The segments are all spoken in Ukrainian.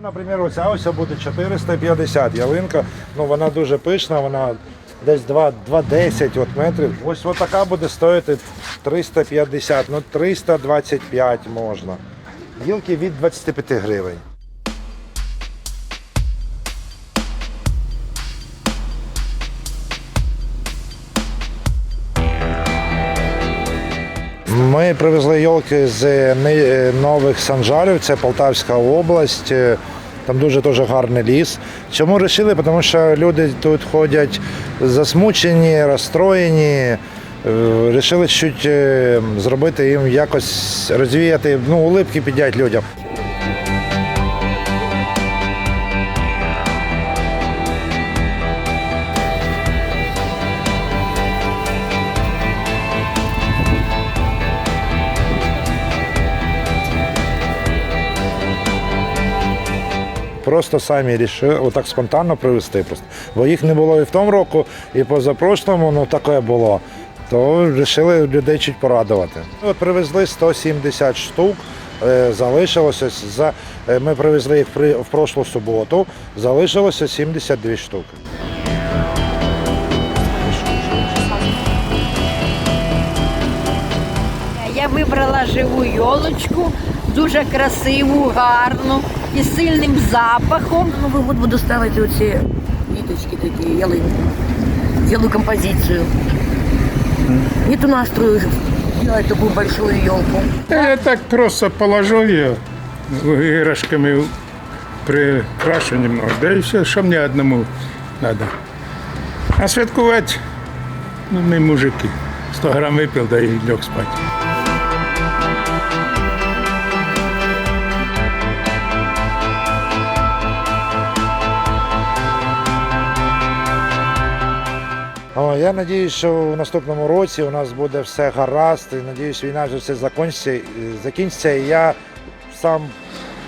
Ну, наприклад, ось ось буде 450 ялинка. Ну, вона дуже пишна, вона десь 2, 2,10 от метрів. Ось така буде стоїти 350, ну 325 можна. Гілки від 25 гривень. Ми привезли йолки з нових Санжарів, це Полтавська область. Е, Там дуже дуже гарний ліс. Чому вирішили? Тому що люди тут ходять засмучені, розстроєні. Е, Рішили чуть е, зробити їм якось розвіяти, ну, улипки підняти людям. Просто самі рішили отак спонтанно привезти. Просто. Бо їх не було і в тому року, і позапрошлому, ну таке було. То вирішили людей чуть порадувати. От привезли 170 штук. е, Залишилося за е, ми привезли їх в прошлу суботу. Залишилося 72 штуки. Я живу йолочку, дуже красиву, гарну і з сильним запахом. Новий год буду ставити оці віточки такі, ялинки, цілу композицію. Нету настрою делать такую большую елку. Я так просто положу ее игрушками, прикрашу немного, да и все, что мне одному надо. А святкувати, ну, мы мужики. 100 грамм выпил, да и лег спать. Я сподіваюся, що в наступному році у нас буде все гаразд. Надіюсь, війна вже все закінчиться, і- я сам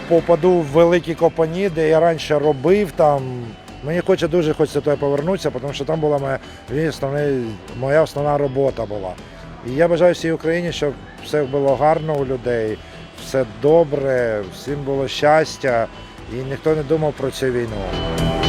попаду в великі компанії, де я раніше робив там. Мені хоче дуже хочеться туди повернутися, тому що там була моя, мій основний, моя основна робота була. І я бажаю всій Україні, щоб все було гарно у людей, все добре, всім було щастя і ніхто не думав про цю війну.